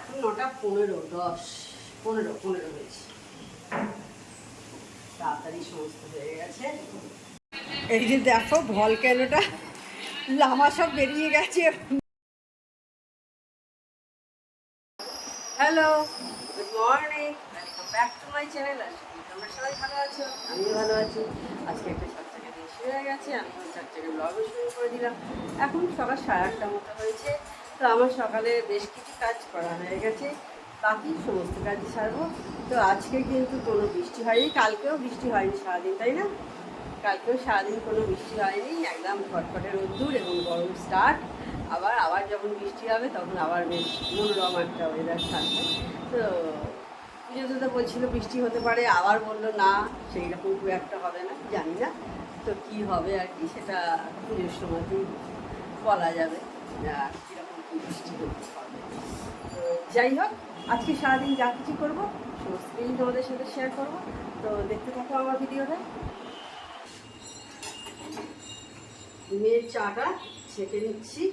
এখন নটা পনেরো, দশ, পনেরো পনেরো হয়েছে। তাড়াতাড়ি সমস্ত হয়ে গেছে। এই যে দেখো ভলক্যানোটা লামা সব বেরিয়ে গেছে। Hello, good morning. Welcome back to my channel তোমরা সবাই ভালো আছো, আমিও ভালো আছি। আজকে একটা দিন শুরু হয়ে গেছে, আমি চকচকে ব্লগও শুরু করে দিলাম। এখন সকাল সাড়ে আটটা মতো হয়েছে। তো আমার সকালে বেশ কিছু কাজ করা হয়ে গেছে। বাকি সমস্ত কাজই সারবো। তো আজকে কিন্তু কোনো বৃষ্টি হয়নি, কালকেও বৃষ্টি হয়নি সারাদিন, তাই না? কালকেও সারাদিন কোনো বৃষ্টি হয়নি, একদম ফটফটে রোদ্দুর এবং গরম স্টার্ট। আবার আবার যখন বৃষ্টি হবে, তখন আবার বেশ মনোরম একটা ওয়েদার থাকবে। তো পুজোতে তো বলছিল বৃষ্টি হতে পারে, আবার বলল না সেই রকম খুব একটা হবে না, জানি না। তো কি হবে আর কি, সেটা পুজোর সময়তেই বলা যাবে। আর যাই হোক, আজকে সারাদিন যা কিছু করব সমস্ত তোমাদের সাথে শেয়ার করব। তো দেখতে থাকো আমার ভিডিওটা। মেয়ের চাটা ছেঁকে নিচ্ছি।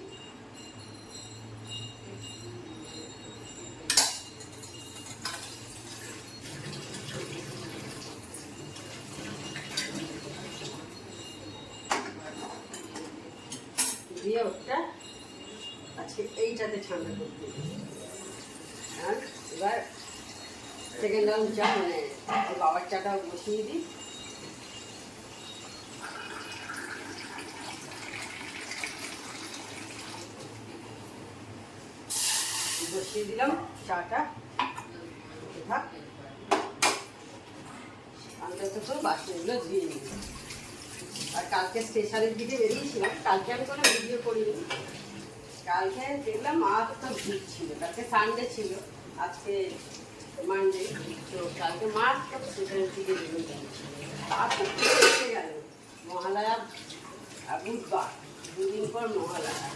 দিয়ে ওটা এইটাতে ঠান্ডা করতে। আর এবার সেকেন্ড রাউন্ড চা মানে বাবার চাটাও বসিয়ে দিই। বসিয়ে দিলাম চাটা। থাক অন্তত বাসনগুলো ধুয়ে নিই আর কালকে স্টেশনের দিকে বেরিয়েছিলাম। কালকে আমি কোনো ভিডিও করিনি। কালকে দেখলাম মা তো ভিড় ছিল। কালকে সানডে ছিল, আজকে মানডে তো কালকে মা তো স্টেশনের দিকে বেরিয়ে তারপর গেল, মহালয়া বুধবার দুদিন পর মহালয়া।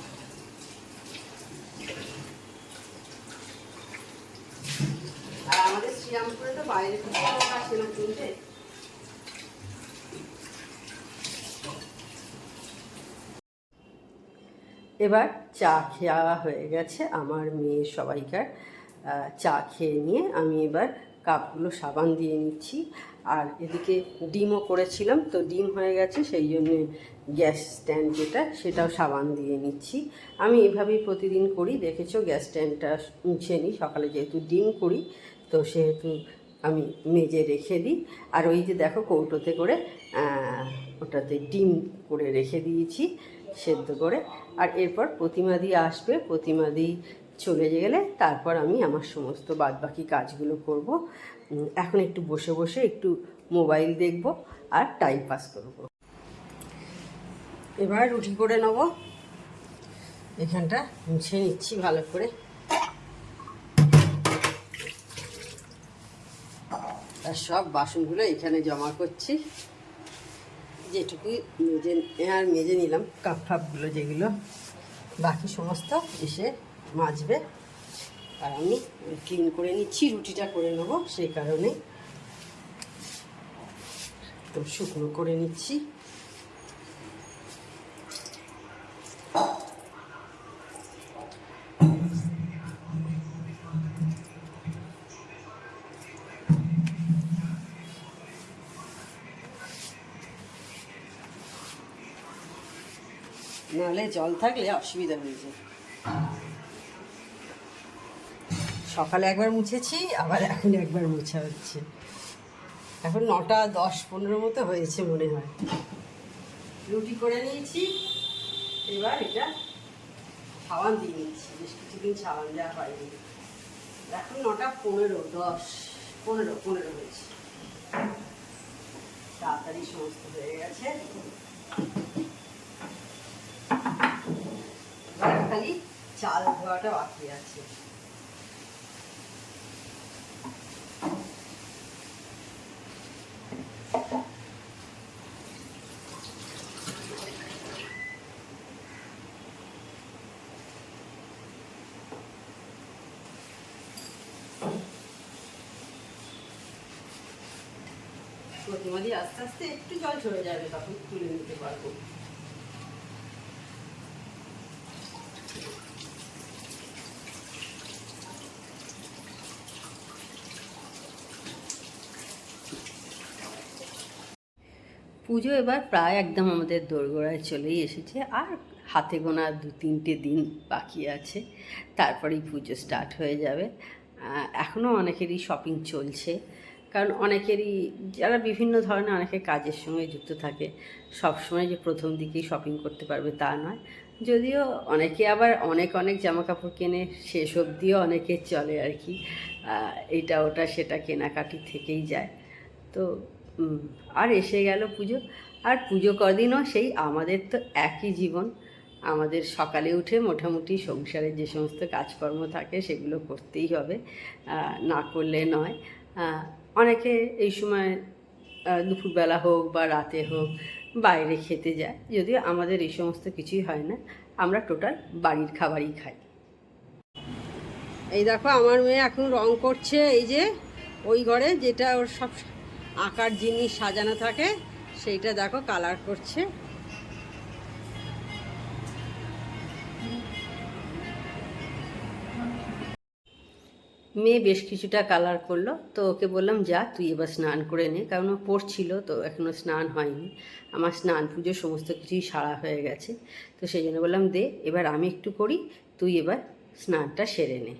আর আমাদের শ্রীরামপুরে তো বাইরে থেকে লোক আসছিল কিনতে এবার চা খাওয়া হয়ে গেছে আমার মেয়ে সবাইকার। চা খেয়ে নিয়ে আমি এবার কাপগুলো সাবান দিয়ে নিচ্ছি। আর এদিকে ডিমও করেছিলাম, তো ডিম হয়ে গেছে, সেই জন্যে গ্যাস স্ট্যান্ড যেটা, সেটাও সাবান দিয়ে নিচ্ছি। আমি এভাবেই প্রতিদিন করি, দেখেছ গ্যাস স্ট্যান্ডটা মুছে নিই, সকালে যেহেতু ডিম করি, তো সেহেতু আমি মেজে রেখে দিই। আর ওই যে দেখো কৌটোতে করে ওটাতে ডিম করে রেখে দিয়েছি, সেদ্ধ করে। আর এরপর প্রতিমা দিয়ে আসবে, প্রতিমা দিয়ে চলে গেলে তারপর আমি আমার সমস্ত বাদবাকি কাজগুলো করব। এখন একটু বসে বসে একটু মোবাইল দেখব আর টাইম পাস করব। এবার রুটি করে নেব। এখানটা মুছে নিচ্ছি ভালো করে। আর সব বাসনগুলো এখানে জমা করছি। যেটুকু মেজে, আর মেজে নিলাম কাপ ফাপগুলো যেগুলো। বাকি সমস্ত এসে মাজবে। আর আমি ক্লিন করে নিচ্ছি, রুটিটা করে নেব, সেই কারণে তো শুকনো করে নিচ্ছি। নাহলে জল থাকলে অসুবিধা হয়ে যায় সকালে একবার মুছেছি, আবার এখন একবার মুছা হচ্ছে। এখন নটা দশ পনেরো মতো হয়েছে মনে হয়। রুটি করে নিয়েছি, এবার এটা সাবান দিয়ে নিচ্ছি বেশ কিছুদিন সাবান দেওয়া হয়নি। এখন নটা পনেরো, দশ, পনেরো পনেরো হয়েছে। তাড়াতাড়ি সমস্ত হয়ে গেছে এবার খালি চাল ধোয়াটা বাকি আছে। প্রতিমা দিয়ে আস্তে আস্তে একটু জল ঝরে যাবে, তখন তুলে নিতে পারব। পুজো এবার প্রায় একদম আমাদের দোরগোড়ায় চলেই এসেছে। আর হাতে গোনা দু তিনটে দিন বাকি আছে। তারপরেই পুজো স্টার্ট হয়ে যাবে। এখনও অনেকেরই শপিং চলছে। কারণ অনেকেরই, যারা বিভিন্ন ধরনের অনেকে কাজের সঙ্গে যুক্ত থাকে, সবসময় যে প্রথম দিকেই শপিং করতে পারবে তা নয়। যদিও অনেকে আবার অনেক অনেক জামা কাপড় কেনে, শেষ অবধিও অনেকে চলে আর কি। এটা ওটা সেটা কেনাকাটি থেকেই যায়। তো আর এসে গেল পুজো। আর পুজো কদিনও সেই আমাদের তো একই জীবন। আমাদের সকালে উঠে মোটামুটি সংসারের যে সমস্ত কাজকর্ম থাকে সেগুলো করতেই হবে না করলে নয়। অনেকে এই সময় দুপুরবেলা হোক বা রাতে হোক বাইরে খেতে যায়, যদিও আমাদের এই সমস্ত কিছুই হয় না। আমরা টোটাল বাড়ির খাবারই খাই। এই দেখো, আমার মেয়ে এখন রং করছে, এই যে ওই ঘরে যেটা ওর সব আঁকার জিনিস সাজানো থাকে, সেইটা দেখো কালার করছে। মেয়ে বেশ কিছুটা কালার করল। তো ওকে বললাম, যা, তুই এবার স্নান করে নে। কারণ ও পড়ছিল, তো এখনও স্নান হয়নি। আমার স্নান পুজো সমস্ত কিছুই সারা হয়ে গেছে। তো সেই জন্য বললাম, দে, এবার আমি একটু করি, তুই এবার স্নানটা সেরে নে।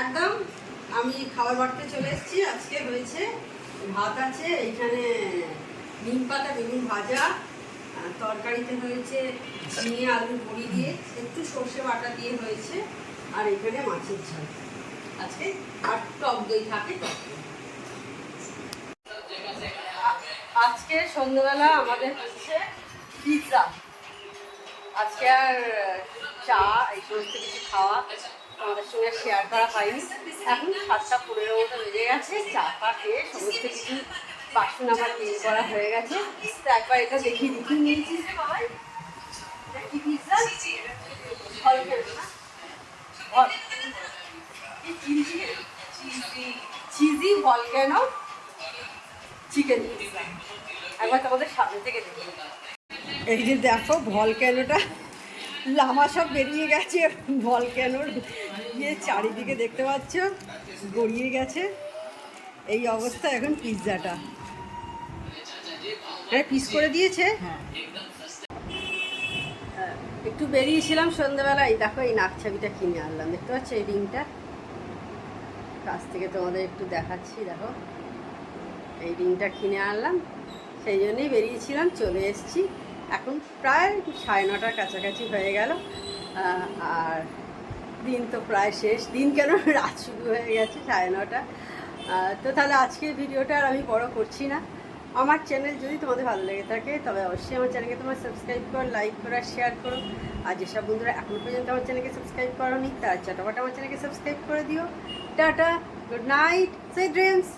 একদম? আমি খাবার বাড়তে চলে এসেছি। আজকে হয়েছে ভাত আছে, এইখানে নিম পাতা, বেগুন ভাজা তরকারিতে হয়েছে ঝিঙে, আলু বড়ি দিয়ে, একটু সর্ষে বাটা দিয়ে হয়েছে, আর এখানে মাছের ঝাল। আজকে আর টক দই থাকে, টক আজকে সন্ধ্যেবেলা আমাদের হচ্ছে পিৎজা। আজকে আর চা, এই সমস্ত কিছু খাওয়া আমাদের সঙ্গে শেয়ার করা হয়নি। এখন সাতটা পনেরো মতো বেজে গেছে, চা পা খেয়ে সমস্ত কিছু বাসন আমার ক্লিন করা হয়ে গেছে। তো একবার এটা দেখিয়ে দেখিয়ে নিয়েছি। কি কি চিজি চিজি ভলক্যানো চিকেন একবার তোমাদের সামনে থেকে দেখি। এই যে দেখো ভলক্যানোটা লামা সব বেরিয়ে গেছে বল কেন? ইয়ে চারিদিকে দেখতে পাচ্ছ গড়িয়ে গেছে। এই অবস্থা এখন পিৎজাটা। পিস করে দিয়েছে? হ্যাঁ, একটু বেরিয়েছিলাম সন্ধ্যাবেলায় দেখো এই নাক ছাবিটা কিনে আনলাম দেখতে পাচ্ছ এই রিংটা? কাছ থেকে তোমাদের একটু দেখাচ্ছি দেখো। এই রিংটা কিনে আনলাম সেই জন্যই বেরিয়েছিলাম চলে এসেছি। এখন প্রায় সাড়ে নটার কাছাকাছি হয়ে গেল। আর দিন তো প্রায় শেষ। দিন কেন রাত শুরু হয়ে গেছে সাড়ে নটা? তো তাহলে আজকের ভিডিওটা আর আমি বড় করছি না। আমার চ্যানেল যদি তোমাদের ভালো লেগে থাকে, তবে অবশ্যই আমার চ্যানেলকে তোমার সাবস্ক্রাইব করো লাইক করো আর শেয়ার করো। আর যেসব বন্ধুরা এখনও পর্যন্ত আমার চ্যানেলকে সাবস্ক্রাইব করো নি তার চটাপট আমার চ্যানেলকে সাবস্ক্রাইব করে দিও। টাটা গুড নাইট সে ড্রিমস